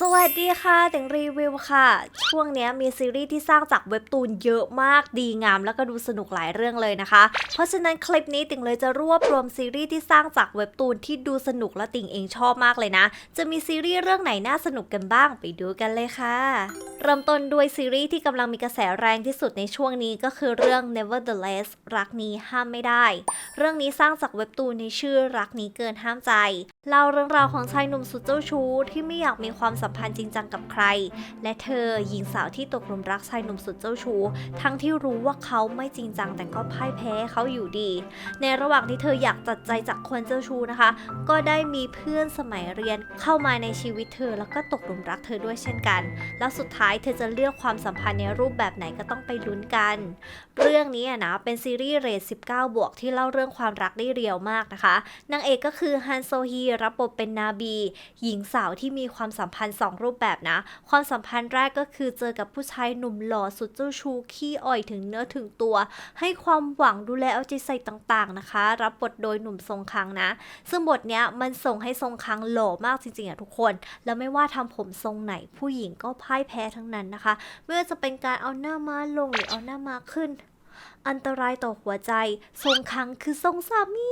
สวัสดีค่ะติงรีวิวค่ะ ช่วงนี้มีซีรีส์ที่สร้างจากเว็บตูนเยอะมากดีงาม แล้วก็ดูสนุกหลายเรื่องเลยนะคะ เพราะฉะนั้นคลิปนี้ติงเลยจะรวบรวมซีรีส์ที่สร้างจากเว็บตูนที่ดูสนุกและติ่งเองชอบมากเลยนะ จะมีซีรีส์เรื่องไหนน่าสนุกกันบ้างไปดูกันเลยค่ะ เริ่มต้นด้วยซีรีส์ที่กำลังมีกระแสแรงที่สุดในช่วงนี้ก็คือเรื่อง Nevertheless รักนี้ห้ามไม่ได้ เรื่องนี้สร้างจากเว็บตูนในชื่อรักนี้เกินห้ามใจเล่าเรื่องราวของชายหนุ่มสุดเจ้าชู้ที่ไม่อยากมีความสัมพันธ์จริงจังกับใคร และเธอหญิงสาวที่ตกหลุมรักชายหนุ่มสุดเจ้าชู้ทั้งที่รู้ว่าเขาไม่จริงจังแต่ก็พ่ายแพ้เขาอยู่ดี ในระหว่างที่เธออยากตัดใจจากคนเจ้าชู้นะคะ ก็ได้มีเพื่อนสมัยเรียนเข้ามาในชีวิตเธอ แล้วก็ตกหลุมรักเธอด้วยเช่นกัน แล้วสุดท้ายเธอจะเลือกความสัมพันธ์ในรูปแบบไหนก็ต้องไปลุ้นกัน เรื่องนี้นะเป็นซีรีส์เรท19 บวกที่เล่าเรื่องความรักได้เรียวมากนะคะนางเอกก็คือฮันโซฮีรับบทเป็นนาบี หญิงสาวที่มีความสัมพันธ์2 รูปแบบนะ ความสัมพันธ์แรกก็คือเจอกับผู้ชายหนุ่มหล่อสุดเจ้าชูขี้อ่อยถึงเนื้อถึงตัว ให้ความหวังดูแลเอาใจใส่ต่างๆนะคะ รับบทโดยหนุ่มทรงคังนะ ซึ่งบทเนี้ยมันส่งให้ทรงคังหล่อมากจริงๆอะทุกคน แล้วไม่ว่าทำผมทรงไหนผู้หญิงก็พ่ายแพ้ทั้งนั้นนะคะ ไม่ว่าจะเป็นการเอาหน้ามาลงหรือเอาหน้ามาขึ้น อันตรายต่อหัวใจ ทรงคังคือทรงสามี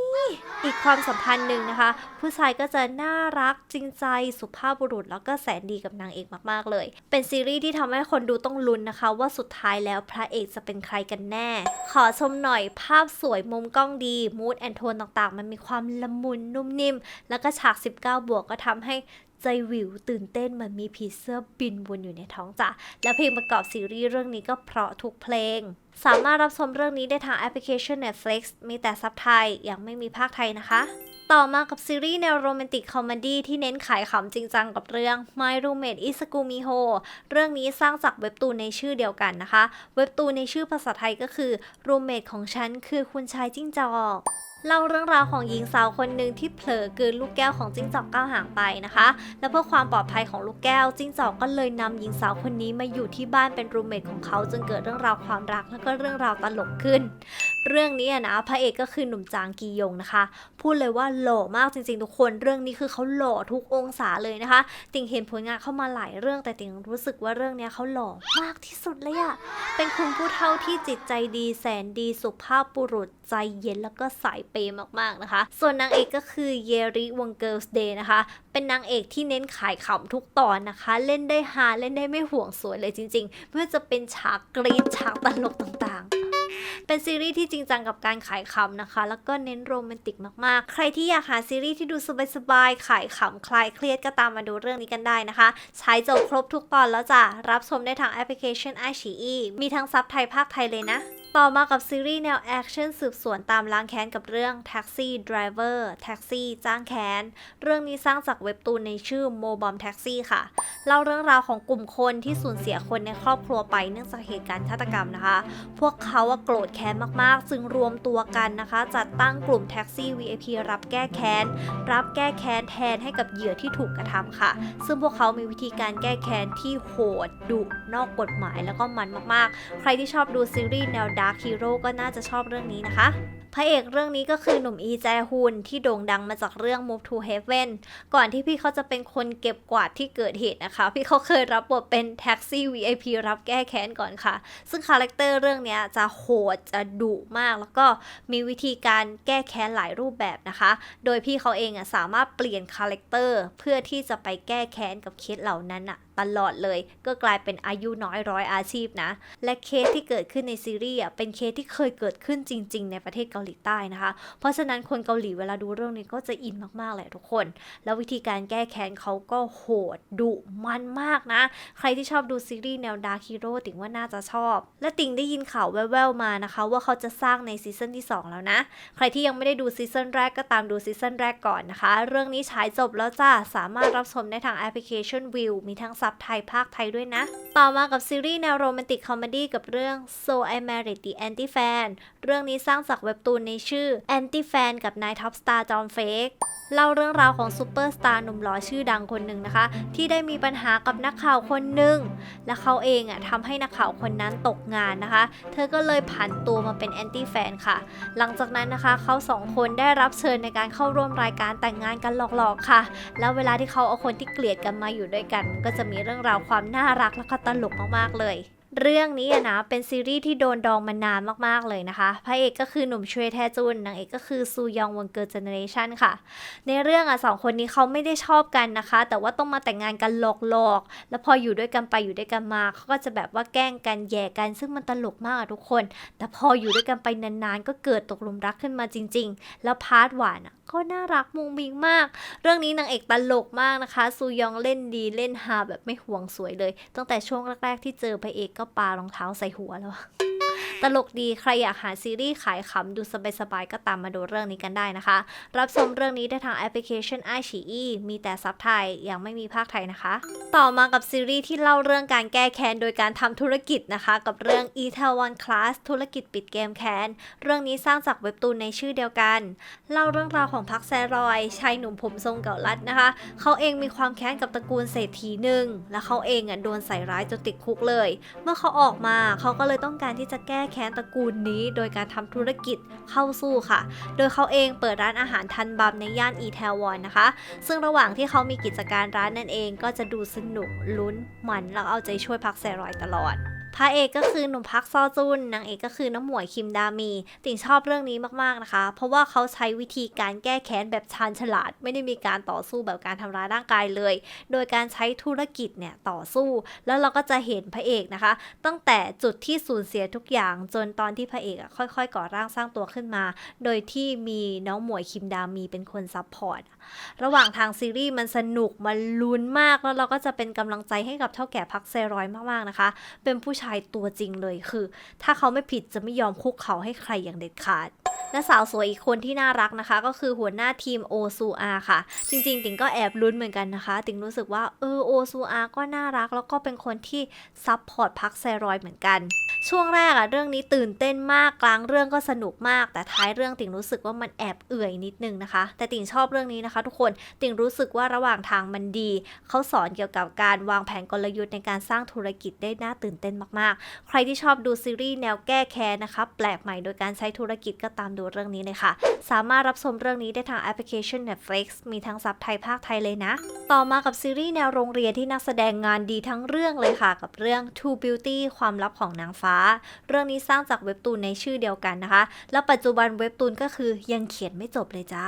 อีกความสัมพันธ์หนึ่งนะคะ ผู้ชายก็จะน่ารักจริงใจสุภาพบุรุษ แล้วก็แสนดีกับนางเอกมากๆเลย เป็นซีรีส์ที่ทำให้คนดูต้องลุ้นนะคะ ว่าสุดท้ายแล้วพระเอกจะเป็นใครกันแน่ ขอชมหน่อยภาพสวยมุมกล้องดีมูดแอนโทนต่างๆ มันมีความละมุนนุ่มนิ่ม แล้วก็ฉาก 19 บวกก็ทำให้ใจวิวตื่นเต้นเหมือนมีผีเสื้อบินวนอยู่ในท้องจ้ะและเพลงประกอบซีรีส์เรื่องนี้ก็เพราะทุกเพลง สามารถรับชมเรื่องรื่องนี้ได้ทางแอปพลิเคชัน Netflix มีแต่ซับไทย ยังไม่มีภาคไทยนะคะ ต่อมากับซีรีส์แนวโรแมนติกคอมเมดี้ที่เน้นขายขำจริงจังกับเรื่อง My Roommate is a g u m i h o เรื่องนี้สร้างจากเว็บตูนในชื่อเดียวกันนะคะ เว็บตูนในชื่อภาษาไทยก็คือ Roommate ของฉันคือคุณชายจิ้งจอก เล่าเรื่องราวของหญิงสาวคนหนึ่งที่เผลอกืนลูกแก้วของจิ้งจอกก้าวหางไปนะคะ และเพื่อความปลอดภัยของลูกแก้วจิ้งจอกก็เลยนำหญิงสาวคนนี้มาอยู่ที่บ้านเป็นรูมเมทของเขาจนเกิดเรื่องราวความรักและก็เรื่องราวตลกขึ้น เรื่องนี้นะพระเอกก็คือหนุ่มจางกียงนะคะ พูดเลยว่าหล่อมากจริงๆ ทุกคนเรื่องนี้คือเขาหล่อทุกองศาเลยนะคะ ติงเห็นผลงานเข้ามาหลายเรื่องแต่ติงรู้สึกว่าเรื่องนี้เขาหล่อมากที่สุดเลยอะเป็นคุณผู้เฒ่าที่จิตใจดีแสนดีสุภาพบุรุษใจเย็นแล้วก็สายเปย์มากๆนะคะ ส่วนนางเอกก็คือเยริวงเกิลส์เดย์นะคะ เป็นนางเอกที่เน้นขายขำทุกตอนนะคะ เล่นได้ฮาเล่นได้ไม่ห่วงสวยเลยจริงๆไม่ว่าจะเป็นฉากกรี๊ดฉากตลกต่างๆ เป็นซีรีส์ที่ริงจังกับการขายขำนะคะ แล้วก็เน้นโรแมนติกมากๆ ใครที่อยากหาซีรีส์ที่ดูสบายๆ ขายขำคลายเครียดก็ตามมาดูเรื่องนี้กันได้นะคะ ใช้จบครบทุกตอนแล้วจ้ะ รับชมได้ทางแอปพลิเคชันไอชีอีมีทั้งซับไทยภาคไทยเลยนะ ต่อมากับซีรีส์แนวแอคชั่นสืบสวนตามล้างแค้นกับเรื่อง Taxi Driver Taxi จ้างแค้น เรื่องนี้สร้างจากเว็บตูนในชื่อ Mo Bomb Taxi ค่ะ เล่าเรื่องราวของกลุ่มคนที่สูญเสียคนในครอบครัวไปเนื่องจากเหตุการณ์ฆาตกรรมนะคะ พวกเขาโกรธแค้นมากๆ จึงรวมตัวกันนะคะ จัดตั้งกลุ่มแท็กซี่ VIP รับแก้แค้น รับแก้แค้นแทนให้กับเหยื่อที่ถูกกระทำค่ะ ซึ่งพวกเขามีวิธีการแก้แค้นที่โหดดุนอกกฎหมายแล้วก็มันมากๆ ใครที่ชอบดูซีรีส์แนวดาร์คฮีโร่ก็น่าจะชอบเรื่องนี้นะคะพระเอกเรื่องนี้ก็คือหนุ่มอีแจฮุนที่โด่งดังมาจากเรื่อง Move to Heaven ก่อนที่พี่เขาจะเป็นคนเก็บกวาดที่เกิดเหตุนะคะ พี่เขาเคยรับบทเป็นแท็กซี่ VIP รับแก้แค้นก่อนค่ะ ซึ่งคาแรคเตอร์เรื่องนี้จะโหดจะดุมาก แล้วก็มีวิธีการแก้แค้นหลายรูปแบบนะคะ โดยพี่เขาเองอะสามารถเปลี่ยนคาแรคเตอร์เพื่อที่จะไปแก้แค้นกับเคสเหล่านั้นอะ ตลอดเลย ก็กลายเป็นอายุน้อยร้อยอาชีพนะ และเคสที่เกิดขึ้นในซีรีส์เป็นเคสที่เคยเกิดขึ้นจริง ๆ ในประเทศเกาหลีใต้นะคะ เพราะฉะนั้นคนเกาหลีเวลาดูเรื่องนี้ก็จะอินมากๆแหละทุกคน แล้ววิธีการแก้แค้นเขาก็โหดดุมันมากนะ ใครที่ชอบดูซีรีส์แนวดาร์คฮีโร่ติงว่าน่าจะชอบ และติงได้ยินข่าวแว่วๆมานะคะ ว่าเขาจะสร้างในซีซั่นที่ 2 แล้วนะ ใครที่ยังไม่ได้ดูซีซั่นแรกก็ตามดูซีซั่นแรกก่อนนะคะ เรื่องนี้ฉายจบแล้วจ้าสามารถรับชมได้ทางแอปพลิเคชันวิวมีทั้งซับไทยภาคไทยด้วยนะ ต่อมากับซีรีส์แนวโรแมนติกคอมเมดี้กับเรื่อง So I Married the Anti Fan เรื่องนี้สร้างจากเว็บตูนในชื่อ Anti Fan กับนายท็อปสตาร์จอมเฟกเล่าเรื่องราวของซูเปอร์สตาร์หนุ่มหล่อชื่อดังคนหนึ่งนะคะ ที่ได้มีปัญหากับนักข่าวคนหนึ่งและเขาเองอะทำให้นักข่าวคนนั้นตกงานนะคะ เธอก็เลยผันตัวมาเป็นแอนตี้แฟนค่ะ หลังจากนั้นนะคะเขาสองคนได้รับเชิญในการเข้าร่วมรายการแต่งงานกันหลอกๆค่ะ แล้วเวลาที่เขาเอาคนที่เกลียดกันมาอยู่ด้วยกัน ก็จะมีเรื่องราวความน่ารักแล้วก็ตลกมากๆเลย เรื่องนี้อะนะเป็นซีรีส์ที่โดนดองมานานมากๆเลยนะคะ พระเอกก็คือหนุ่มชวยแทจุนนางเอกก็คือซูยองวงเกิร์ลเจเนเรชันค่ะ ในเรื่องอะสองคนนี้เขาไม่ได้ชอบกันนะคะ แต่ว่าต้องมาแต่งงานกันหลอกๆ แล้วพออยู่ด้วยกันไปอยู่ด้วยกันมาเขาก็จะแบบว่าแกล้งกันแย่กัน ซึ่งมันตลกมากอะทุกคน แต่พออยู่ด้วยกันไปนานๆ ก็เกิดตกหลุมรักขึ้นมาจริง ๆ แล้วพาร์ทหวานอะก็น่ารักมุงมิงมาก เรื่องนี้นางเอกตลกมากนะคะซูยองเล่นดีเล่นฮาแบบไม่ห่วงสวยเลย ตั้งแต่ช่วงแรกๆที่เจอพระเอกก็ปารองเท้าใส่หัวแล้ว ตลกดีใครอยากหาซีรีส์ขายขำดูสบายๆก็ตามมาดูเรื่องนี้กันได้นะคะ รับชมเรื่องนี้ได้ทางแอปพลิเคชัน i อ e มีแต่ซับไทยยังไม่มีภาคไทยนะคะ ต่อมากับซีรีส์ที่เล่าเรื่องการแก้แค้นโดยการทำธุรกิจนะคะ กับเรื่อง e t a l One Class ธุรกิจปิดเกมแค้น เรื่องนี้สร้างจากเว็บตูนในชื่อเดียวกัน เล่าเรื่องราวของพักแซรอยชายหนุ่มผมทรงเก่าลัดนะคะ เขาเองมีความแค้นกับตระกูลเศรษฐีหนึ่งและเขาเองอะโดนใส่ร้ายจนติดคุกเลย เมื่อเขาออกมาเขาก็เลยต้องการที่จะแก้แค้นตระกูลนี้ โดยการทำธุรกิจเข้าสู้ค่ะ โดยเขาเองเปิดร้านอาหารทันบัมในย่านอีแทวอนนะคะ ซึ่งระหว่างที่เขามีกิจการร้านนั่นเองก็จะดูสนุกลุ้นหมันแล้วเอาใจช่วยพักแซรอยตลอด พระเอกก็คือหนุ่มพักซอจุนนางเอกก็คือน้ำหมวยคิมดามี ติ่งชอบเรื่องนี้มากๆนะคะ เพราะว่าเขาใช้วิธีการแก้แค้นแบบชาญฉลาด ไม่ได้มีการต่อสู้แบบการทำร้ายร่างกายเลย โดยการใช้ธุรกิจเนี่ยต่อสู้ แล้วเราก็จะเห็นพระเอกนะคะ ตั้งแต่จุดที่สูญเสียทุกอย่างจนตอนที่พระเอกค่อยๆ ก่อร่างสร้างตัวขึ้นมา โดยที่มีน้องหมวยคิมดามีเป็นคนซัพพอร์ตระหว่างทางซีรีส์มันสนุกมันลุ้นมากแล้วเราก็จะเป็นกำลังใจให้กับเท่าแก่พักเซรอยมากๆนะคะ เป็นผู้ชายตัวจริงเลยคือ ถ้าเขาไม่ผิดจะไม่ยอมคุกเขาให้ใครอย่างเด็ดขาด และสาวสวยอีกคนที่น่ารักนะคะ ก็คือหัวหน้าทีมโอซูอาค่ะ จริงๆ ติงก็แอบลุ้นเหมือนกันนะคะ ติงรู้สึกว่าเออโอซูอาก็น่ารัก แล้วก็เป็นคนที่ซับพอร์ตพักไซรอยเหมือนกัน ช่วงแรกอะเรื่องนี้ตื่นเต้นมากกลางเรื่องก็สนุกมาก แต่ท้ายเรื่องติ่งรู้สึกว่ามันแอบเอื่อยนิดนึงนะคะ แต่ติ่งชอบเรื่องนี้นะคะ ทุกคนติ่งรู้สึกว่าระหว่างทางมันดี เขาสอนเกี่ยวกับการวางแผนกลยุทธ์ในการสร้างธุรกิจได้น่าตื่นเต้นมากๆ ใครที่ชอบดูซีรีส์แนวแก้แค้นนะคะแปลกใหม่โดยการใช้ธุรกิจก็ตามดูเรื่องนี้เลยค่ะ สามารถรับชมเรื่องนี้ได้ทางแอปพลิเคชัน Netflix มีทั้งซับไทยภาคไทยเลยนะ ต่อมากับซีรีส์แนวโรงเรียนที่นักแสดงงานดีทั้งเรื่องเลยค่ะ กับเรื่อง True Beauty ความลับของนางฟ้าเรื่องนี้สร้างจากเว็บตูนในชื่อเดียวกันนะคะ แล้วปัจจุบันเว็บตูนก็คือยังเขียนไม่จบเลยจ้า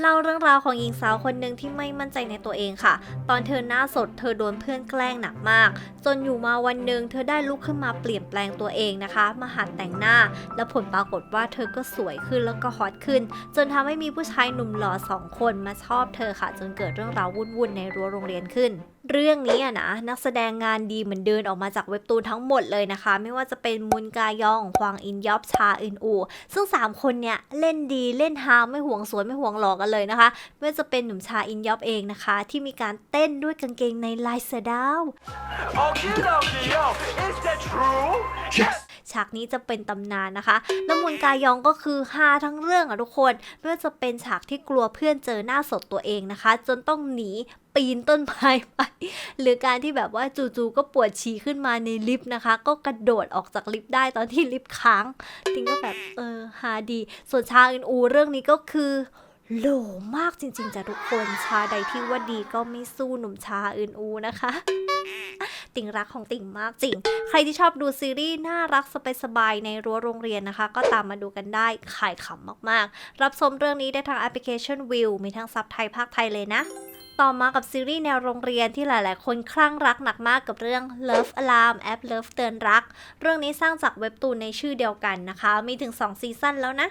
เล่าเรื่องราวของหญิงสาวคนหนึ่งที่ไม่มั่นใจในตัวเองค่ะ ตอนเธอหน้าสดเธอโดนเพื่อนแกล้งหนักมาก จนอยู่มาวันหนึ่งเธอได้ลุกขึ้นมาเปลี่ยนแปลงตัวเองนะคะ มาหัดแต่งหน้า แล้วผลปรากฏว่าเธอก็สวยขึ้นแล้วก็ฮอตขึ้น จนทำให้มีผู้ชายหนุ่มหล่อสองคนมาชอบเธอค่ะ จนเกิดเรื่องราววุ่นๆในรั้วโรงเรียนขึ้น เรื่องนี้อะนะนักแสดงงานดีเหมือนเดินออกมาจากเว็บตูนทั้งหมดเลยนะคะ ไม่ว่าจะเป็นมุนกายองควางอินยอบชาอินอู ซึ่ง 3 คนเนี่ยเล่นดีเล่นฮาไม่ห่วงสวยไม่ห่วงหลอกกันเลยนะคะไม่ว่าจะเป็นหนุ่มชาอินยอบเองนะคะ ที่มีการเต้นด้วยกางเกงในลายเสือดาว Okay, okay, yo, is that true? Yes. ฉากนี้จะเป็นตำนานนะคะแล้วมุนกายองก็คือฮาทั้งเรื่องอะทุกคนไม่ว่าจะเป็นฉากที่กลัวเพื่อนเจอหน้าสดตัวเองนะคะ จนต้องหนีปีนต้นไม้ไป หรือการที่แบบว่าจู่ๆก็ปวดฉี่ขึ้นมาในลิฟต์นะคะ ก็กระโดดออกจากลิฟต์ได้ตอนที่ลิฟต์ค้างติงก็แบบเออฮาดี ส่วนชาอินอูเรื่องนี้ก็คือ โหลมากจริงๆจ้ะทุกคนชาใดที่ว่าดีก็ไม่สู้หนุ่มชาอื่นอูนะคะ ติ่งรักของติ่งมากจริง ใครที่ชอบดูซีรีส์น่ารักสบายๆในรั้วโรงเรียนนะคะ ก็ตามมาดูกันได้ขายขำมากๆ รับชมเรื่องนี้ได้ทางแอปพลิเคชันวิวมีทั้งซับไทยภาคไทยเลยนะต่อมากับซีรีส์แนวโรงเรียนที่หลายๆ คนคลั่งรักหนักมากกับเรื่อง Love Alarm แอป Love เตือนรัก เรื่องนี้สร้างจากเว็บตูนในชื่อเดียวกันนะคะ มีถึง 2 ซีซั่นแล้วนะ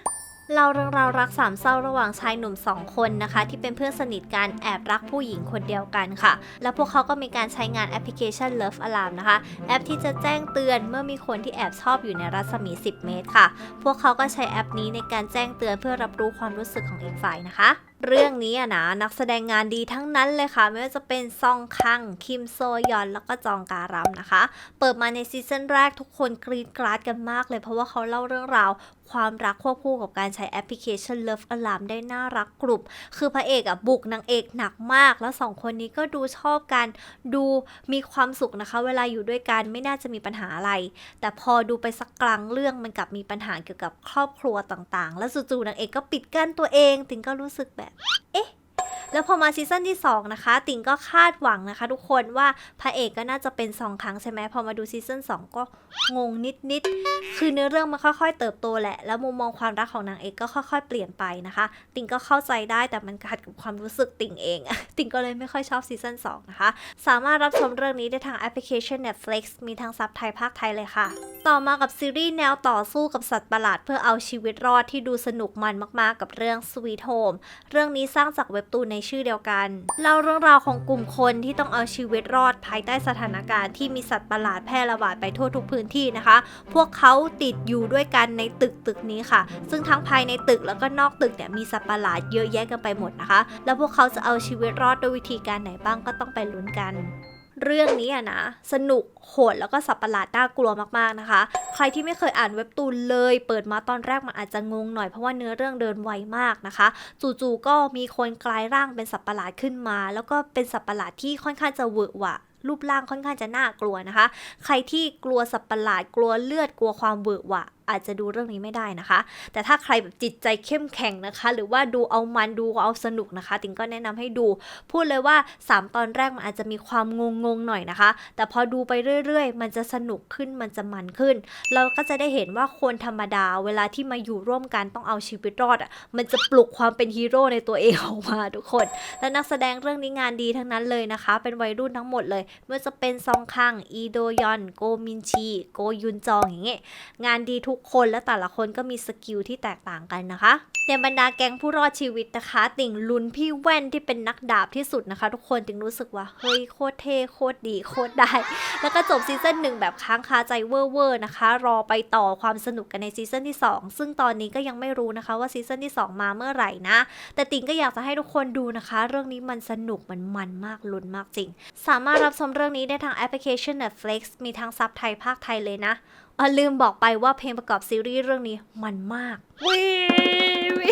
เราเรื่องราวรักสามเศร้าระหว่างชายหนุ่มสองคนนะคะ ที่เป็นเพื่อนสนิทกันแอบรักผู้หญิงคนเดียวกันค่ะ แล้วพวกเขาก็มีการใช้งานแอปพลิเคชัน Love Alarm นะคะ แอปที่จะแจ้งเตือนเมื่อมีคนที่แอบชอบอยู่ในรัศมี 10 เมตรค่ะ พวกเขาก็ใช้แอปนี้ในการแจ้งเตือนเพื่อรับรู้ความรู้สึกของอีกฝ่ายนะคะเรื่องนี้อะนะนักแสดงงานดีทั้งนั้นเลยค่ะ ไม่ว่าจะเป็นซองคัง คิมโซยอน แล้วก็จองการัมนะคะ เปิดมาในซีซั่นแรกทุกคนกรีดกราดกันมากเลย เพราะว่าเขาเล่าเรื่องราวความรักควบคู่กับการใช้แอปพลิเคชัน Love Alarm ได้น่ารักกรุบ คือพระเอกอะบุกนางเอกหนักมาก แล้วสองคนนี้ก็ดูชอบกันดูมีความสุขนะคะ เวลาอยู่ด้วยกันไม่น่าจะมีปัญหาอะไร แต่พอดูไปสักกลางเรื่องมันกลับมีปัญหาเกี่ยวกับครอบครัวต่างๆ แล้วจู่ๆนางเอกก็ปิดกั้นตัวเอง ติงก็รู้สึกแบบเอ๊ะ แล้วพอมาซีซั่นที่ 2 นะคะ ติงก็คาดหวังนะคะ ทุกคนว่าพระเอกก็น่าจะเป็นสองครั้งใช่ไหมพอมาดูซีซั่น2 ก็งงนิดๆ คือเนื้อเรื่องมันค่อยๆ เติบโตแหละ แล้วมุมมองความรักของนางเอกก็ค่อยๆ เปลี่ยนไปนะคะ ติงก็เข้าใจได้แต่มันขัดกับความรู้สึกติงเอง ติงก็เลยไม่ค่อยชอบซีซั่น2 นะคะ สามารถรับชมเรื่องนี้ได้ทางแอปพลิเคชัน Netflix มีทั้งซับไทยภาคไทยเลยค่ะ ต่อมากับซีรีส์แนวต่อสู้กับสัตว์ประหลาดเพื่อเอาชีวิตรอดที่ดูสนุกมันมากๆ กับเรื่อง Sweet Home เรื่องนี้สร้างจากเว็บตูนในชื่อเดียวกันเล่าเรื่องราวของกลุ่มคนที่ต้องเอาชีวิตรอดภายใต้สถานการณ์ที่มีสัตว์ประหลาดแพร่ระบาดไปทั่วทุกพื้นที่นะคะ พวกเขาติดอยู่ด้วยกันในตึกตึกนี้ค่ะ ซึ่งทั้งภายในตึกแล้วก็นอกตึกเนี่ยมีสัตว์ประหลาดเยอะแยะกันไปหมดนะคะ แล้วพวกเขาจะเอาชีวิตรอดด้วยวิธีการไหนบ้างก็ต้องไปลุ้นกัน เรื่องนี้อะนะ สนุกโหดแล้วก็สับประหลาดน่ากลัวมากๆนะคะ ใครที่ไม่เคยอ่านเว็บตูนเลย เปิดมาตอนแรกมันอาจจะงงหน่อยเพราะว่าเนื้อเรื่องเดินไวมากนะคะ จู่ๆก็มีคนกลายร่างเป็นสัตว์ประหลาดขึ้นมา แล้วก็เป็นสัตว์ประหลาดที่ค่อนข้างจะเวอะหวะรูปร่างค่อนข้างจะน่ากลัวนะคะ ใครที่กลัวสัตว์ประหลาดกลัวเลือดกลัวความเวอะหวะ อาจจะดูเรื่องนี้ไม่ได้นะคะ แต่ถ้าใครแบบจิตใจเข้มแข็งนะคะ หรือว่าดูเอามันดูเอาสนุกนะคะ ติงก็แนะนำให้ดู พูดเลยว่า 3 ตอนแรกมันอาจจะมีความงงงๆหน่อยนะคะ แต่พอดูไปเรื่อยๆ มันจะสนุกขึ้นมันจะมันขึ้น เราก็จะได้เห็นว่าคนธรรมดาเวลาที่มาอยู่ร่วมกันต้องเอาชีวิตรอดอะมันจะปลุกความเป็นฮีโร่ในตัวเองออกมาทุกคน และนักแสดงเรื่องนี้งานดีทั้งนั้นเลยนะคะ เป็นวัยรุ่นทั้งหมดเลยไม่ว่าจะเป็นซองคังอีโดยอน โกมินชี โกยุนจองอย่างเงี้ยงานดีทุกกคนและแต่ละคนก็มีสกิลที่แตกต่างกันนะคะ ในบรรดาแก๊งผู้รอดชีวิตนะคะ ติ่งลุนพี่แว่นที่เป็นนักดาบที่สุดนะคะ ทุกคนติ่งรู้สึกว่า เฮ้ยโคตรเท่โคตรดีโคตรได้ แล้วก็จบซีซั่นหนึ่งแบบค้างคาใจเวอร์เวอร์นะคะ รอไปต่อความสนุกกันในซีซั่นที่ 2 ซึ่งตอนนี้ก็ยังไม่รู้นะคะว่าซีซั่นที่ 2 มาเมื่อไหร่นะ แต่ติ่งก็อยากจะให้ทุกคนดูนะคะ เรื่องนี้มันสนุกมันมันมากลุ้นมากจริง สามารถรับชมเรื่องนี้ได้ทางแอปพลิเคชัน Netflix มีทั้งซับไทยภาคไทยเลยนะ อ๋อลืมบอกไปว่าเพลงประกอบซีรีส์เรื่องนี้มันมากวิวิ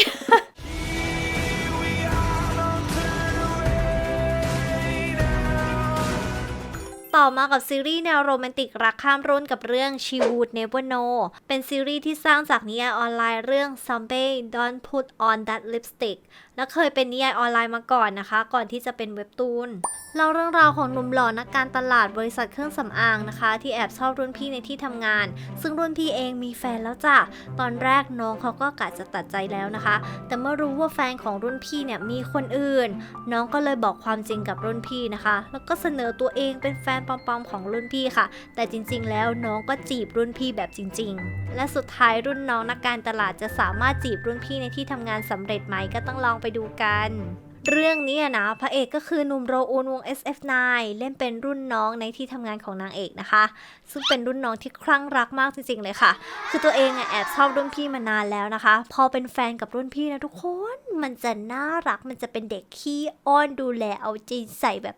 ต่อมากับซีรีส์แนวโรแมนติกรักข้ามรุ่นกับเรื่อง She Would Never Know เป็นซีรีส์ที่สร้างจากนิยายออนไลน์เรื่อง Someday Don't Put On That Lipstick และเคยเป็นนิยายออนไลน์มาก่อนนะคะ ก่อนที่จะเป็นเว็บตูนเล่าเรื่องราวของหนุ่มหล่อนักการตลาดบริษัทเครื่องสำอางนะคะ ที่แอบชอบรุ่นพี่ในที่ทำงาน ซึ่งรุ่นพี่เองมีแฟนแล้วจ้ะตอนแรกน้องเขาก็กะจะตัดใจแล้วนะคะ แต่เมื่อรู้ว่าแฟนของรุ่นพี่เนี่ยมีคนอื่น น้องก็เลยบอกความจริงกับรุ่นพี่นะคะ แล้วก็เสนอตัวเองเป็นแฟนปลอมๆของรุ่นพี่ค่ะ แต่จริงๆ แล้วน้องก็จีบรุ่นพี่แบบจริง ๆ และสุดท้ายรุ่นน้องนักการตลาดจะสามารถจีบรุ่นพี่ในที่ทำงานสำเร็จไหมก็ต้องลองไปดูกัน เรื่องนี้นะพระเอกก็คือหนุ่มโรอุนวง SF9 เล่นเป็นรุ่นน้องในที่ทำงานของนางเอกนะคะ ซึ่งเป็นรุ่นน้องที่คลั่งรักมากจริงๆเลยค่ะ คือตัวเองแอบชอบรุ่นพี่มานานแล้วนะคะ พอเป็นแฟนกับรุ่นพี่นะทุกคน มันจะน่ารักมันจะเป็นเด็กขี้อ้อนดูแลเอาใจใส่แบบ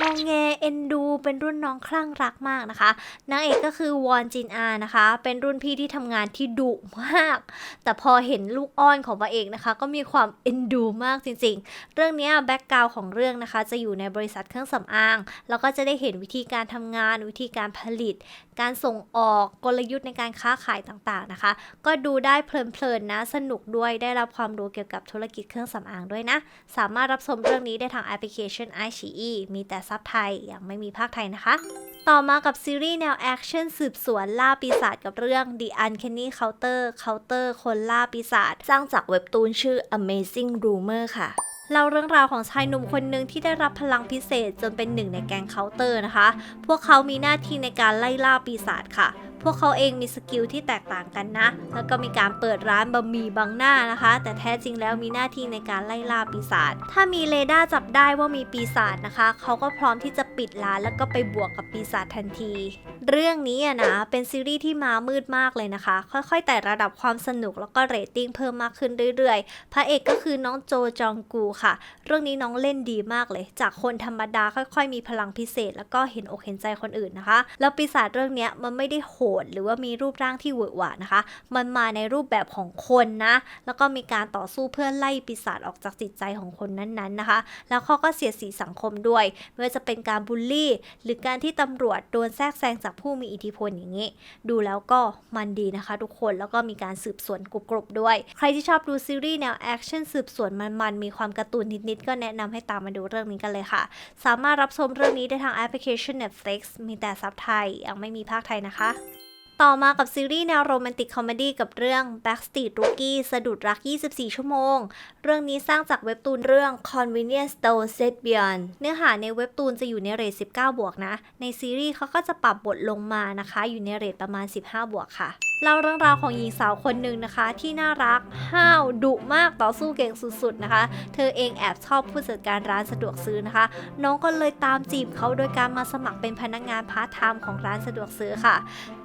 มองแงเอ็นดู เป็นรุ่นน้องคลั่งรักมากนะคะ นางเอกก็คือวอนจินอานะคะ เป็นรุ่นพี่ที่ทำงานที่ดุมาก แต่พอเห็นลูกอ้อนของพระเอกนะคะ ก็มีความเอ็นดูมากจริงๆ เรื่องนี้แบ็กกราวของเรื่องนะคะ จะอยู่ในบริษัทเครื่องสำอาง แล้วก็จะได้เห็นวิธีการทำงานวิธีการผลิต การส่งออกกลยุทธ์ในการค้าขายต่างๆนะคะ ก็ดูได้เพลินๆนะ สนุกด้วยได้รับความรู้เกี่ยวกับธุรกิจเครื่องสำอางด้วยนะ สามารถรับชมเรื่องนี้ได้ทางแอปพลิเคชัน i อ e มีแต่ซับไทยยังไม่มีภาคไทยนะคะต่อมากับซีรีส์แนวแอคชั่นสืบสวนล่าปีศาจกับเรื่อง The Uncanny Counter Counter คนล่าปีศาจสร้างจากเว็บตูนชื่อ Amazing Rumor ค่ะ เล่าเรื่องราวของชายหนุ่มคนหนึ่งที่ได้รับพลังพิเศษจนเป็นหนึ่งในแก๊งเคาน์เตอร์นะคะ พวกเขามีหน้าที่ในการไล่ล่าปีศาจค่ะ พวกเขาเองมีสกิลที่แตกต่างกันนะ แล้วก็มีการเปิดร้านบะหมี่บังหน้านะคะ แต่แท้จริงแล้วมีหน้าที่ในการไล่ล่าปีศาจ ถ้ามีเรดาร์จับได้ว่ามีปีศาจนะคะ เขาก็พร้อมที่จะปิดร้านแล้วก็ไปบวกกับปีศาจทันที เรื่องนี้อะนะเป็นซีรีส์ที่มามืดมากเลยนะคะ ค่อยๆแต่ระดับความสนุกแล้วก็เรตติ้งเพิ่มมากขึ้นเรื่อยๆ พระเอกก็คือน้องโจจองกูค่ะ เรื่องนี้น้องเล่นดีมากเลย จากคนธรรมดาค่อยๆ มีพลังพิเศษ แล้วก็เห็นอกเห็นใจคนอื่นนะคะ แล้วปีศาจเรื่องนี้มันไม่ได้โหด หรือว่ามีรูปร่างที่หวือหวานะคะ มันมาในรูปแบบของคนนะ แล้วก็มีการต่อสู้เพื่อไล่ปีศาจออกจากจิตใจของคนนั้นๆนะคะ แล้วเขาก็เสียดสีสังคมด้วยไม่ว่าจะเป็นการบูลลี่ หรือการที่ตำรวจโดนแทรกแซงจากผู้มีอิทธิพลอย่างนี้ ดูแล้วก็มันดีนะคะ ทุกคนแล้วก็มีการสืบสวนกรุบๆด้วย ใครที่ชอบดูซีรีส์แนวแอคชั่นสืบสวนมันๆมีความการ์ตูนนิดๆก็แนะนำให้ตามมาดูเรื่องนี้กันเลยค่ะ สามารถรับชมเรื่องนี้ได้ทางแอปพลิเคชัน Netflix มีแต่ซับไทยยังไม่มีภาคไทยนะคะ ต่อมากับซีรีส์แนวโรแมนติกคอมเมดี้กับเรื่อง Backstreet Rookie สะดุดรัก 24 ชั่วโมง เรื่องนี้สร้างจากเว็บตูนเรื่อง Convenience Store Set Beyond เนื้อหาในเว็บตูนจะอยู่ในเรท 19 บวกนะ ในซีรีส์เขาก็จะปรับบทลงมานะคะ อยู่ในเรทประมาณ 15 บวกค่ะ เล่าเรื่องราวของหญิงสาวคนหนึ่งนะคะ ที่น่ารักห้าวดุมากต่อสู้เก่งสุดๆนะคะ เธอเองแอบชอบผู้จัดการร้านสะดวกซื้อนะคะ น้องก็เลยตามจีบเขาโดยการมาสมัครเป็นพนักงานพาร์ทไทม์ของร้านสะดวกซื้อค่ะ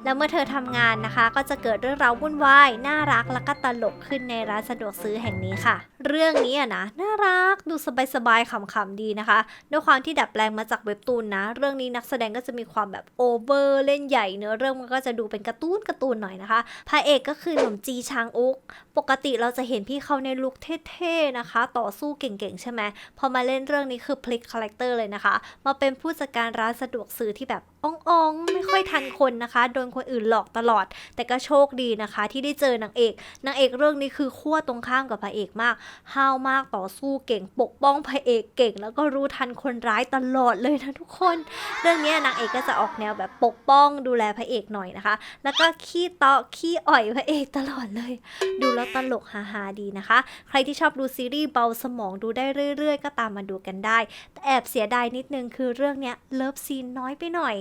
แล้วเมื่อเธอทำงานนะคะ ก็จะเกิดเรื่องราววุ่นวายน่ารักและก็ตลกขึ้นในร้านสะดวกซื้อแห่งนี้ค่ะ เรื่องนี้อะนะน่ารักดูสบายๆขำๆดีนะคะด้วยความที่ดัดแปลงมาจากเว็บตูนนะ เรื่องนี้นักแสดงก็จะมีความแบบโอเวอร์เล่นใหญ่เนื้อเรื่องมันก็จะดูเป็นการ์ตูนการ์ตูนหน่อยนะคะพระเอกก็คือหนุ่มจีชางอุก ปกติเราจะเห็นพี่เขาในลุคเท่ๆนะคะ ต่อสู้เก่งๆ ใช่ไหมพอมาเล่นเรื่องนี้คือพลิกคาแรคเตอร์เลยนะคะ มาเป็นผู้จัดการร้านสะดวกซื้อที่แบบ อ่องๆ ไม่ค่อยทันคนนะคะ โดนคนอื่นหลอกตลอด แต่ก็โชคดีนะคะ ที่ได้เจอนางเอก นางเอกเรื่องนี้คือขั้วตรงข้ามกับพระเอกมากห้าวมากต่อสู้เก่งปกป้องพระเอกเก่ง แล้วก็รู้ทันคนร้ายตลอดเลยนะทุกคน เรื่องนี้นางเอกก็จะออกแนวแบบปกป้องดูแลพระเอกหน่อยนะคะ แล้วก็ขี้เตาะขี้อ่อยพระเอกตลอดเลย ดูแล้วตลกฮาๆดีนะคะ ใครที่ชอบดูซีรีส์เบาสมองดูได้เรื่อย ๆ ก็ตามมาดูกันได้ แต่แอบเสียดายนิดนึงคือเรื่องเนี้ยเลิฟซีนน้อยไปหน่อย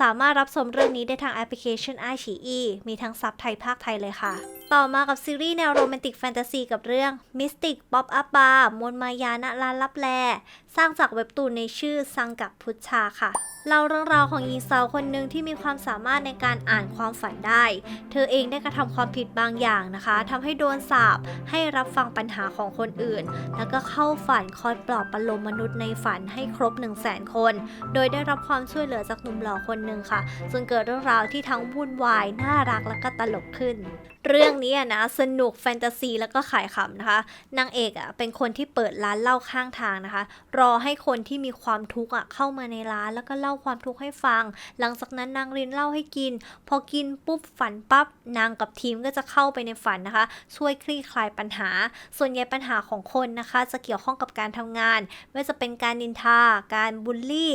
สามารถรับชมเรื่องนี้ได้ทางแอปพลิเคชันไอชีอีมีทั้งซับไทยภาคไทยเลยค่ะ ต่อมากับซีรีส์แนวโรแมนติกแฟนตาซีกับเรื่อง Mystic Pop Up Bar มนมายาณลานลับแล สร้างจากเว็บตูนในชื่อซังกับพุชชาค่ะเล่าเรื่องราวของหญิงสาวคนหนึ่งที่มีความสามารถในการอ่านความฝันได้ เธอเองได้กระทำความผิดบางอย่างนะคะทำให้โดนสาปให้รับฟังปัญหาของคนอื่น แล้วก็เข้าฝันคอยปลอบประโลมมนุษย์ในฝันให้ครบ 1 0 0 0 0แสนคน โดยได้รับความช่วยเหลือจากหนุ่มหล่อคนหนึ่งค่ะจนเกิดเรื่องราวที่ทั้งวุ่นวายน่ารักและก็ตลกขึ้น เรื่องนี้อะนะสนุกแฟนตาซีแล้วก็ขายขำนะคะนางเอกอะเป็นคนที่เปิดร้านเหล้าข้างทางนะคะ รอให้คนที่มีความทุกข์อะเข้ามาในร้านแล้วก็เล่าความทุกข์ให้ฟัง หลังจากนั้นนางรินเล่าให้กิน พอกินปุ๊บฝันปั๊บนางกับทีมก็จะเข้าไปในฝันนะคะ ช่วยคลี่คลายปัญหา ส่วนใหญ่ปัญหาของคนนะคะ จะเกี่ยวข้องกับการทำงานไม่ว่าจะเป็นการนินทา การบูลลี่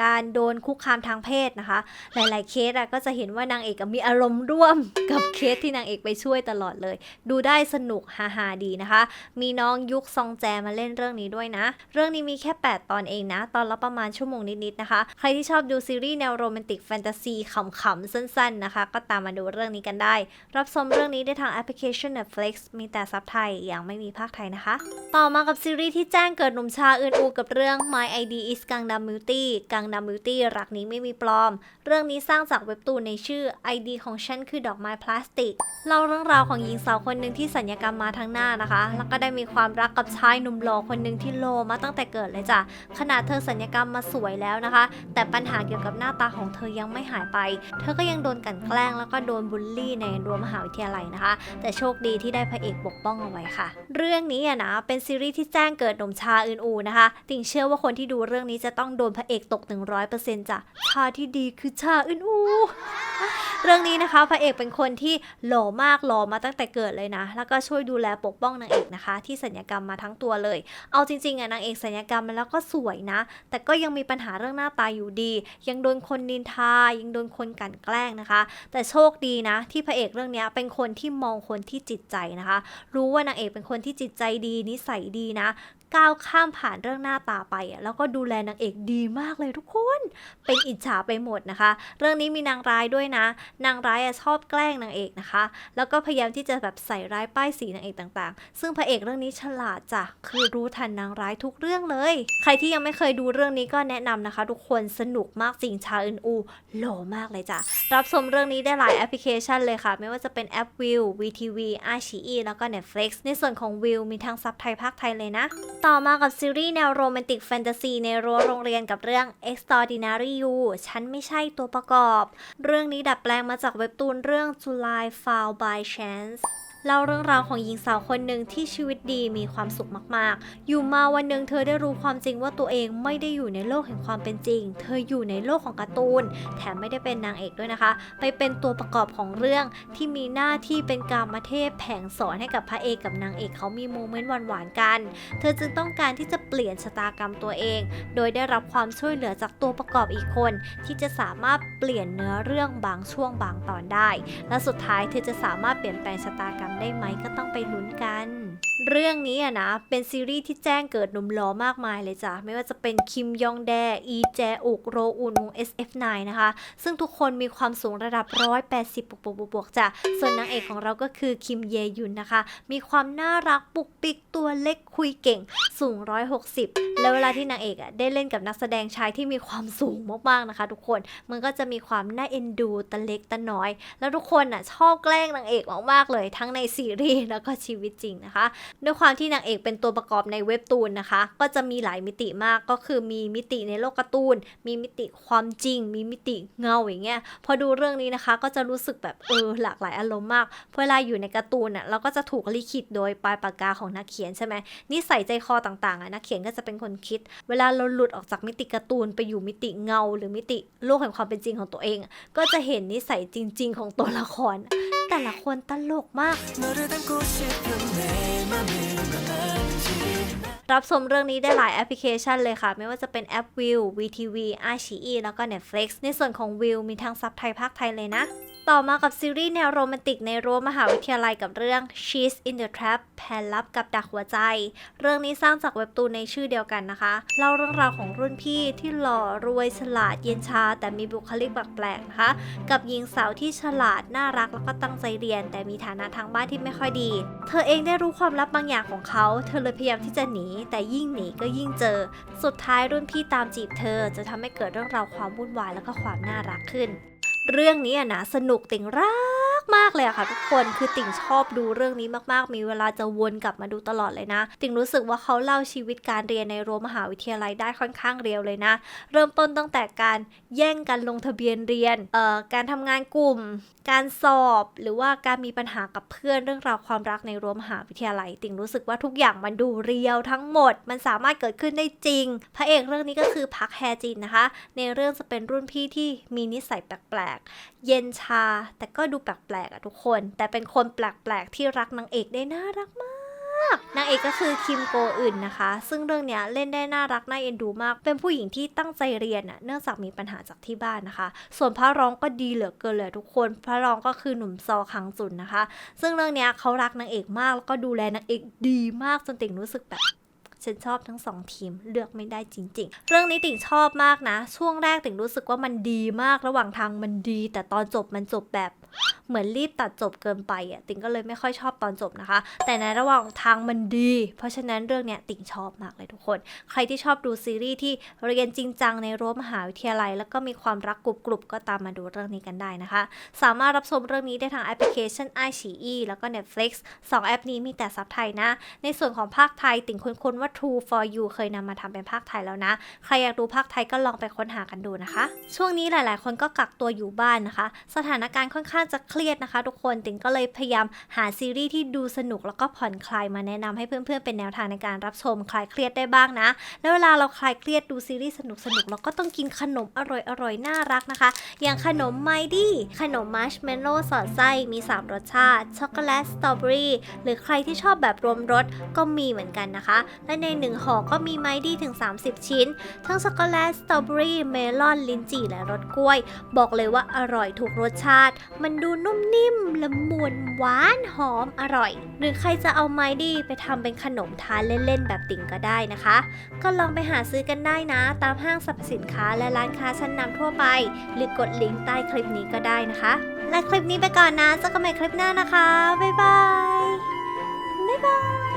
การโดนคุกคามทางเพศนะคะ หลาย ๆ เคสอะก็จะเห็นว่านางเอกมีอารมณ์ร่วมกับเคสที่นางเอกไปช่วยตลอดเลย ดูได้สนุกฮาฮาดีนะคะ มีน้องยุคซองแจมาเล่นเรื่องนี้ด้วยนะ เรื่องนี้มีแค่ 8 ตอนเองนะ ตอนละประมาณชั่วโมงนิด ๆ นะคะ ใครที่ชอบดูซีรีส์แนวโรแมนติกแฟนตาซีขำ ๆ สั้น ๆ นะคะ ก็ตามมาดูเรื่องนี้กันได้ รับชมเรื่องนี้ได้ทางแอปพลิเคชัน Netflix มีแต่ซับไทยยังไม่มีภาคไทยนะคะ ต่อมากับซีรีส์ที่แจ้งเกิดหนุ่มชาอื่นอูกับเรื่อง My ID is Gangnam Beauty Gangnam Beauty รักนี้ไม่มีปลอม เรื่องนี้สร้างจากเว็บตูนในชื่อ ID ของฉันคือดอกไม้พลาสติก เล่าเรื่องราวของหญิงสาวคนหนึ่งที่สัญญกรรมมาทั้งหน้านะคะ แล้วก็ได้มีความรักกับชายหนุ่มหล่อคนหนึ่งที่โลมาตั้งแต่เกิดเลยจ้ะขนาดเธอสัญญกรรมมาสวยแล้วนะคะ แต่ปัญหาเกี่ยวกับหน้าตาของเธอยังไม่หายไป เธอก็ยังโดนกลันแกล้งแล้วก็โดนบูลลี่ในรั้วมหาวิทยาลัยนะคะ แต่โชคดีที่ได้พระเอกปกป้องเอาไว้ค่ะ เรื่องนี้อะนะเป็นซีรีส์ที่แจ้งเกิดหนุ่มชาอื่นอูนะคะติ่งเชื่อว่าคนที่ดูเรื่องนี้จะต้องโดนพระเอกตก100%จ้ะชาที่ดีคือชาอื่นอูเรื่องนี้นะคะพระเอกเป็นคนที่หล่อมากหล่อมาตั้งแต่เกิดเลยนะ แล้วก็ช่วยดูแลปกป้องนางเอกนะคะ ที่สัญญกรรมมาทั้งตัวเลย เอาจริงๆอะนางเอกสัญญกรรมมาแล้วก็สวยนะ แต่ก็ยังมีปัญหาเรื่องหน้าตาอยู่ดี ยังโดนคนนินทา ยังโดนคนกันแกล้งนะคะ แต่โชคดีนะ ที่พระเอกเรื่องนี้เป็นคนที่มองคนที่จิตใจนะคะ รู้ว่านางเอกเป็นคนที่จิตใจดีนิสัยดีนะ ก้าวข้ามผ่านเรื่องหน้าตาไปอะแล้วก็ดูแลนางเอกดีมากเลยทุกคน เป็นอิจฉาไปหมดนะคะ เรื่องนี้มีนางร้ายด้วยนะ นางร้ายอะชอบแกล้งนางเอกนะคะ แล้วก็พยายามที่จะแบบใส่ร้ายป้ายสีนางเอกต่างๆ ซึ่งพระเอกเรื่องนี้ฉลาดจ้ะคือรู้ทันนางร้ายทุกเรื่องเลย ใครที่ยังไม่เคยดูเรื่องนี้ก็แนะนำนะคะ ทุกคนสนุกมากจริงชาอึนอูหลมากเลยจ้ะรับชมเรื่องนี้ได้หลายแอปพลิเคชันเลยค่ะ ไม่ว่าจะเป็นแอปวิว VTV i อ e แล้วก็ Netflix ในส่วนของวิวมีทั้งซับไทยภาคไทยเลยนะต่อมากับซีรีส์แนวโรแมนติกแฟนตาซีในรั้วโรงเรียนกับเรื่อง Extraordinary You ฉันไม่ใช่ตัวประกอบ เรื่องนี้ดัดแปลงมาจากเว็บตูนเรื่อง July Fall by Chance เล่าเรื่องราวของหญิงสาวคนหนึ่งที่ชีวิตดีมีความสุขมากๆ อยู่มาวันหนึ่งเธอได้รู้ความจริงว่าตัวเองไม่ได้อยู่ในโลกแห่งความเป็นจริง เธออยู่ในโลกของการ์ตูน แถมไม่ได้เป็นนางเอกด้วยนะคะ ไปเป็นตัวประกอบของเรื่องที่มีหน้าที่เป็นกามเทพแผงสอนให้กับพระเอกกับนางเอกเขามีโมเมนต์หวานๆกัน เธอจึงต้องการที่จะเปลี่ยนชะตากรรมตัวเอง โดยได้รับความช่วยเหลือจากตัวประกอบอีกคน ที่จะสามารถเปลี่ยนเนื้อเรื่องบางช่วงบางตอนได้ และสุดท้ายเธอจะสามารถเปลี่ยนแปลงชะตากรรมได้ไหมก็ต้องไปลุ้นกัน เรื่องนี้อะนะ เป็นซีรีส์ที่แจ้งเกิดหนุ่มหล้อมากมายเลยจ้ะ ไม่ว่าจะเป็นคิมยองแด อีแจอุก โรอุนวง SF9 นะคะ ซึ่งทุกคนมีความสูงระดับ 180บวกบวกบวกบวกจ้ะ ส่วนนางเอกของเราก็คือคิมเยยุนนะคะ มีความน่ารักปุกปิกตัวเล็กคุยเก่ง สูง 160 แล้วเวลาที่นางเอกอะได้เล่นกับนักแสดงชายที่มีความสูงมากๆนะคะ ทุกคน มันก็จะมีความน่าเอ็นดูตะเล็กตะน้อย แล้วทุกคนอะชอบแกล้งนางเอกมากๆเลย ทั้งในซีรีส์แล้วก็ชีวิตจริงนะคะด้วยความที่นางเอกเป็นตัวประกอบในเว็บตูนนะคะ ก็จะมีหลายมิติมากก็คือมีมิติในโลกการ์ตูน มีมิติความจริง มีมิติเงาอย่างเงี้ยพอดูเรื่องนี้นะคะ ก็จะรู้สึกแบบเออหลากหลายอารมณ์มากเวลาอยู่ในการ์ตูนอะเราก็จะถูกลิขิตโดยปลายปากกาของนักเขียนใช่ไหมนิสัยใจคอต่างๆอะนักเขียนก็จะเป็นคนคิด เวลาเราหลุดออกจากมิติการ์ตูนไปอยู่มิติเงา หรือมิติโลกแห่งความเป็นจริงของตัวเอง ก็จะเห็นนิสัยจริง ๆ ของตัวละคร แต่ละคนตลกมากรับชมเรื่องนี้ได้หลายแอปพลิเคชันเลยค่ะ ไม่ว่าจะเป็นแอปวิว VTV อาชีแล้วก็ Netflix ในส่วนของวิวมีทั้งซับไทยภาคไทยเลยนะ ต่อมากับซีรีส์แนวโรแมนติกในรั้วมหาวิทยาลัยกับเรื่อง She's in the Trap แผนลับกับดักหัวใจ เรื่องนี้สร้างจากเว็บตูนในชื่อเดียวกันนะคะ เล่าเรื่องราวของรุ่นพี่ที่หล่อรวยฉลาดเย็นชา แต่มีบุคลิกแปลกๆนะคะ กับหญิงสาวที่ฉลาดน่ารักแล้วก็ตั้งใจเรียน แต่มีฐานะทางบ้านที่ไม่ค่อยดี เธอเองได้รู้ความลับบางอย่างของเขา เธอเลยพยายามที่จะหนี แต่ยิ่งหนีก็ยิ่งเจอ สุดท้ายรุ่นพี่ตามจีบเธอ จะทำให้เกิดเรื่องราวความวุ่นวายแล้วก็ความน่ารักขึ้น เรื่องนี้อะนะสนุกติ่งรักมากเลยอะค่ะทุกคนคือติ่งชอบดูเรื่องนี้มากๆ มีเวลาจะวนกลับมาดูตลอดเลยนะ ติ่งรู้สึกว่าเขาเล่าชีวิตการเรียนในรั้วมหาวิทยาลัยได้ค่อนข้างเรียวเลยนะ เริ่มต้นตั้งแต่การแย่งกันลงทะเบียนเรียนเอ่อการทำงานกลุ่ม การสอบหรือว่าการมีปัญหากับเพื่อนเรื่องราวความรักในรั้วมหาวิทยาลัย ติ่งรู้สึกว่าทุกอย่างมันดูเรียวทั้งหมด มันสามารถเกิดขึ้นได้จริง พระเอกเรื่องนี้ก็คือพักแฮจินนะคะ ในเรื่องจะเป็นรุ่นพี่ที่มีนิสัยแปลกๆ เย็นชา แต่ก็ดูแปลกๆอะทุกคน แต่เป็นคนแปลกๆ ที่รักนางเอกได้น่ารักมากนางเอกก็คือคิมโกอื่นนะคะ ซึ่งเรื่องเนี้ยเล่นได้น่ารักน่าเอ็นดูมาก เป็นผู้หญิงที่ตั้งใจเรียนน่ะเนื่องจากมีปัญหาจากที่บ้านนะคะ ส่วนพระรองก็ดีเหลือเกินเลยทุกคน พระรองก็คือหนุ่มซอคังจุนนะคะ ซึ่งเรื่องเนี้ยเขารักนางเอกมากแล้วก็ดูแลนางเอกดีมากจนติ่งรู้สึกแบบ ฉันชอบทั้งสองทีมเลือกไม่ได้จริง ๆ เรื่องนี้ติ่งชอบมากนะ ช่วงแรกติ่งรู้สึกว่ามันดีมากระหว่างทางมันดี แต่ตอนจบมันจบแบบ เหมือนรีบตัดจบเกินไปอะติ่งก็เลยไม่ค่อยชอบตอนจบนะคะ แต่ในระหว่างทางมันดี เพราะฉะนั้นเรื่องเนี้ยติ่งชอบมากเลยทุกคน ใครที่ชอบดูซีรีส์ที่เรียนจริงจังในรั้วมหาวิทยาลัย แล้วก็มีความรักกรุบๆก็ตามมาดูเรื่องนี้กันได้นะคะ สามารถรับชมเรื่องนี้ได้ทางแอปพลิเคชัน i อ e แล้วก็ Netflix สองแอปนี้มีแต่ซับไทยนะ ในส่วนของภาคไทยติ่งคุ้นๆว่า True for You เคยนำมาทำเป็นภาคไทยแล้วนะ ใครอยากดูภาคไทยก็ลองไปค้นหากันดูนะคะ ช่วงนี้หลายๆ คนก็กักตัวอยู่บ้านนะคะ สถานการณ์ค่อนข้างจะเครียดนะคะ ทุกคนติงก็เลยพยายามหาซีรีส์ที่ดูสนุกแล้วก็ผ่อนคลายมาแนะนำให้เพื่อนๆเป็นแนวทางในการรับชมคลายเครียดได้บ้างนะ แล้วเวลาเราคลายเครียดดูซีรีส์สนุกๆเราก็ต้องกินขนมอร่อยๆน่ารักนะคะ อย่างขนมไมดี้ขนมมัชเมลโล่สอดไส้มี 3 รสชาติ ช็อกโกแลตสตรอเบอรี่หรือใครที่ชอบแบบรวมรสก็มีเหมือนกันนะคะ และในหนึ่งห่อก็มีไมดี้ถึง 30 ชิ้น ทั้งช็อกโกแลตสตรอเบอรี่เมลอนลิ้นจี่และรสกล้วย บอกเลยว่าอร่อยถูกรสชาติ มันดูนุ่มนิ่มละมุนหวานหอมอร่อย หรือใครจะเอาไม้ดีไปทำเป็นขนมทานเล่นๆ แบบติ่งก็ได้นะคะ ก็ลองไปหาซื้อกันได้นะ ตามห้างสรรพสินค้าและร้านค้าชั้นนำทั่วไป หรือกดลิงก์ใต้คลิปนี้ก็ได้นะคะ และคลิปนี้ไปก่อนนะเจอกันใหม่คลิปหน้านะคะ บ๊ายบาย